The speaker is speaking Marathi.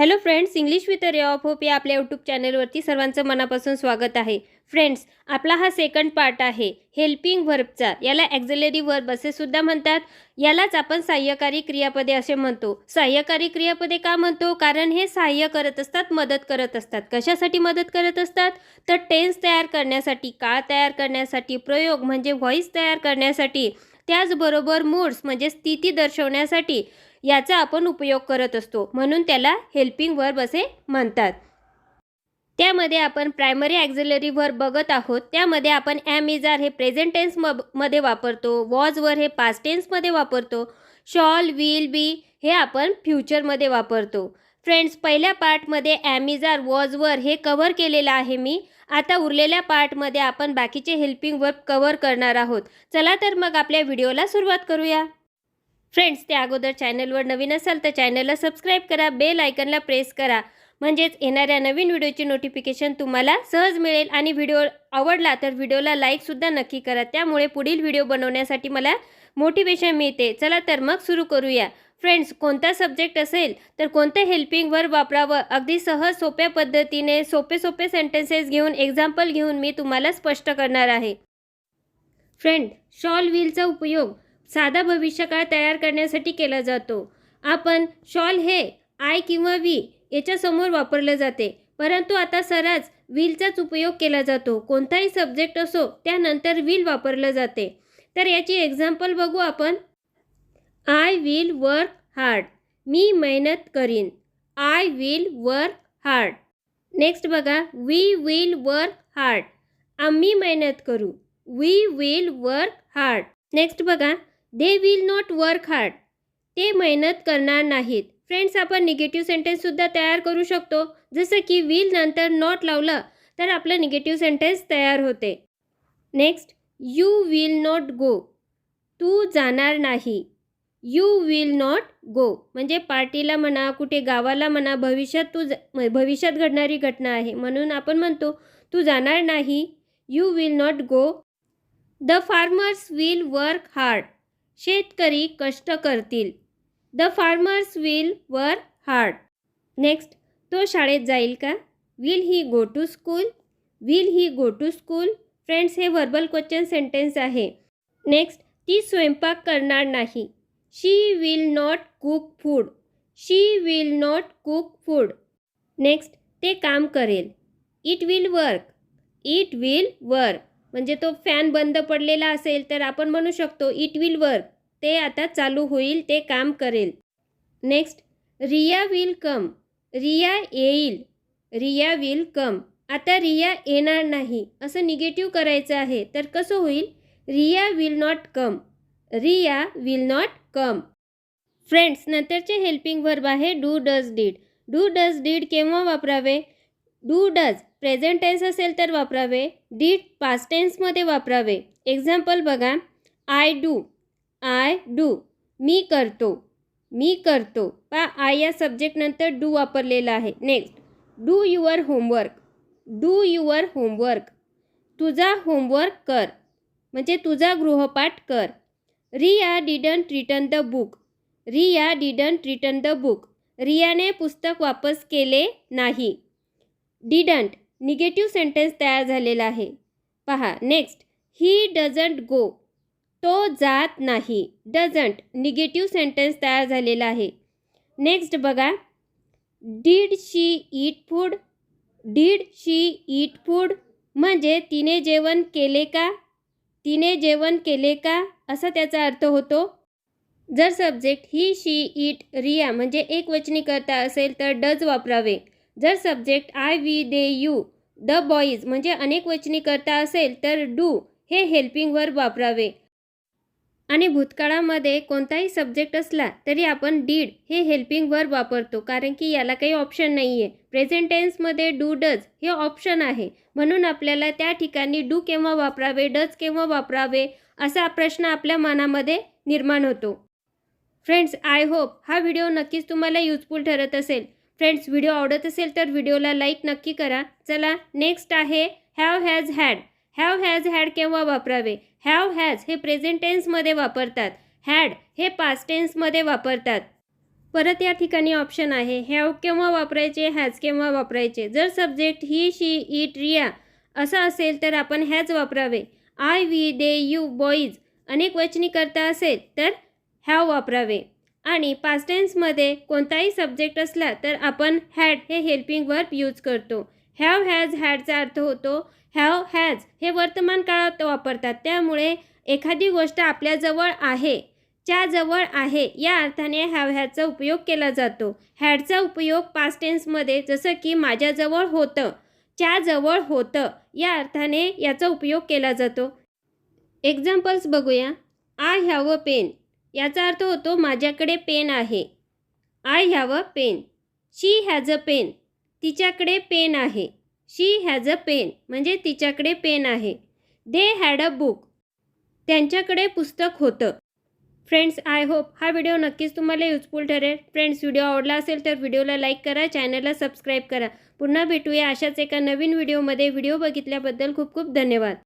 Hello friends English with ray of hope या आपल्या यूट्यूब चॅनलवरती सर्वांचं मनापासून स्वागत आहे. फ्रेंड्स आपला हा सेकंड पार्ट आहे. हेल्पिंग व्हर्बचा याला ॲक्झिलरी वर्ब असे सुद्धा म्हणतात. यालाच आपण सहाय्यकारी क्रियापदे असे म्हणतो. सहाय्यकारी क्रियापदे का म्हणतो? कारण हे सहाय्य करत असतात मदत करत असतात. कशासाठी मदत करत असतात? तर टेन्स तयार करण्यासाठी काळ तयार करण्यासाठी प्रयोग म्हणजे व्हॉईस तयार करण्यासाठी त्याचबरोबर मूड्स म्हणजे स्थिती दर्शवण्यासाठी. याचा आपण उपयोग करत असतो. म्हणून त्याला हेल्पिंग वर्ब असे म्हणतात. त्यामध्ये आपण प्रायमरी ॲक्झिलरी वर्ब बघत आहोत. त्यामध्ये आपण ॲम इज आर हे प्रेझेंट टेन्स म मध्ये वापरतो. वॉजवर हे पास्ट टेन्समध्ये वापरतो. शॉल विल बी हे आपण फ्युचरमध्ये वापरतो. फ्रेंड्स पहिल्या पार्टमध्ये ॲम इज आर वॉजवर हे कव्हर केलेलं आहे मी. आता उरलेल्या पार्टमध्ये आपण बाकीचे हेल्पिंग वर्ब कव्हर करणार आहोत. चला तर मग आपल्या व्हिडिओला सुरुवात करूया. फ्रेंड्स त्या अगोदर चॅनलवर नवीन असाल तर चॅनलला सबस्क्राईब करा बेल आयकनला प्रेस करा. म्हणजेच येणाऱ्या नवीन व्हिडिओची नोटिफिकेशन तुम्हाला सहज मिळेल आणि व्हिडिओ आवडला तर व्हिडिओला लाईकसुद्धा नक्की करा. त्यामुळे पुढील व्हिडिओ बनवण्यासाठी मला मोटिवेशन मिळते. चला तर मग सुरू करूया. फ्रेंड्स कोणता सब्जेक्ट असेल तर कोणतं हेल्पिंग वर्ब वापरावं? अगदी सहज सोप्या पद्धतीने सोपे सोपे सेंटेन्सेस घेऊन एक्झाम्पल घेऊन मी तुम्हाला स्पष्ट करणार आहे. फ्रेंड शॉल व्हीलचा उपयोग साधा भविष्यकाळ तयार करण्यासाठी केला जातो. आपण शॉल हे आय किंवा वी याच्यासमोर वापरलं जाते. परंतु आता सरास व्हीलचाच उपयोग केला जातो. कोणताही सब्जेक्ट असो त्यानंतर व्हील वापरलं जाते. तर याची एक्झाम्पल बघू आपण. I will work hard. मी मेहनत करीन. I will work hard. Next बघा. We will work hard. आम्ही मेहनत करू. We will work hard. Next बघा. They will not work hard ते मेहनत करणार नाहीत. फ्रेंड्स आपण निगेटिव्ह सेंटेन्ससुद्धा तयार करू शकतो. जसं की विल नंतर नॉट लावलं तर आपलं निगेटिव्ह सेंटेन्स तयार होते. Next you will not go तू जाणार नाही. यू विल नॉट गो म्हणजे पार्टीला म्हणा कुठे गावाला म्हणा भविष्यात तू ज भविष्यात घडणारी घटना आहे. म्हणून आपण म्हणतो तू जाणार नाही. You will not go the farmers will work hard शेतकरी कष्ट करतील. The farmers will work hard next तो शाळेत जाईल का? Will he go to school will he go to school friends हे व्हर्बल क्वेश्चन सेंटेन्स आहे. नेक्स्ट ती स्वयंपाक करणार नाही. She will not cook food she will not cook food next ते काम करेल. It will work it will work म्हणजे तो फॅन बंद पडलेला असेल तर आपण म्हणू शकतो इट विल वर्क ते आता चालू होईल ते काम करेल. Next Riya will come Riya येईल. रिया विल कम आता रिया येणार नाही. असं निगेटिव्ह करायचं आहे तर कसं होईल? Riya will not come Riya will not come friends नंतरचे हेल्पिंग वर्ब आहे do does did do does did केव्हा वापरावे? Do does. प्रेझेंट टेन्स असेल तर वापरावे. डीड. पास्ट टेन्समध्ये वापरावे. एक्झाम्पल बघा. I do. I do. मी करतो. मी करतो. पा आय या सब्जेक्टनंतर डू वापरलेला आहे. Next do your homework. Do your homework. तुझा होमवर्क कर. म्हणजे तुझा गृहपाठ कर. Riya didn't return the book Riya didn't return the book रियाने पुस्तक वापस केले नाही. डिडंट निगेटिव्ह सेंटेन्स तयार झालेला आहे. पहा नेक्स्ट ही डझंट गो. तो जात नाही. डझंट निगेटिव्ह सेंटेन्स तयार झालेला आहे. नेक्स्ट बघा. Did she eat food? Did she eat food म्हणजे तिने जेवण केले का? तिने जेवण केले का? असा त्याचा अर्थ होतो. जर सब्जेक्ट ही शी ईट रिया म्हणजे एक वचनी करता असेल तर डज वापरावे. जर subject I we they you the boys म्हणजे अनेक वचनी करता असेल तर डू हे हेल्पिंग वर्ब वापरावे. आणि भूतकाळामध्ये कोणताही सब्जेक्ट असला तरी आपण डीड हे हेल्पिंग वर्ब वापरतो कारण की याला काही ऑप्शन नाही आहे प्रेझेंट टेन्समध्ये डू डज हे ऑप्शन आहे. म्हणून आपल्याला त्या ठिकाणी डू केव्हा वापरावे डज केव्हा वापरावे असा प्रश्न आपल्या मनामध्ये निर्माण होतो. फ्रेंड्स आय होप हा व्हिडिओ नक्कीच तुम्हाला युजफुल ठरत असेल. फ्रेंड्स व्हिडिओ आवडत असेल तर व्हिडिओला लाईक नक्की करा. चला नेक्स्ट आहे have has had have has had केव्हा वापरावे? हॅव हॅज हे प्रेझेंट टेन्समध्ये वापरतात. हॅड हे पास्ट टेन्समध्ये वापरतात. परत या ठिकाणी ऑप्शन आहे. हॅव केव्हा वापरायचे? हॅज केव्हा वापरायचे? जर subject he she it Riya असं असेल तर आपण हॅज वापरावे. I we they you boys अनेक वचनी करता असेल तर हॅव वापरावे. आणि पास्ट टेन्समध्ये कोणताही सब्जेक्ट असला तर आपण हॅड हे हेल्पिंग वर्ब यूज करतो. हॅव हॅज हॅडचा अर्थ होतो हॅव हॅज हे वर्तमान काळात वापरतात. त्यामुळे एखादी गोष्ट आपल्याजवळ आहे च्या जवळ आहे या अर्थाने हॅव हॅजचा उपयोग केला जातो. हॅडचा उपयोग पास्ट टेन्समध्ये जसं की माझ्याजवळ होतं च्या जवळ होतं या अर्थाने याचा उपयोग केला जातो. एक्झाम्पल्स बघूया. आय हॅव अ पेन याचा अर्थ होतो माझ्याकडे पेन आहे. I have a pen she has a pen तिच्याकडे पेन आहे. शी हॅज अ पेन म्हणजे तिच्याकडे पेन आहे. दे हॅड अ बुक त्यांच्याकडे पुस्तक होतं. फ्रेंड्स आय होप हा व्हिडिओ नक्कीच तुम्हाला युजफुल ठरेल. फ्रेंड्स व्हिडिओ आवडला असेल तर व्हिडिओला लाईक करा चॅनलला सबस्क्राईब करा. पुन्हा भेटूया अशाच एका नवीन व्हिडिओमध्ये व्हिडिओ बघितल्याबद्दल खूप खूप धन्यवाद.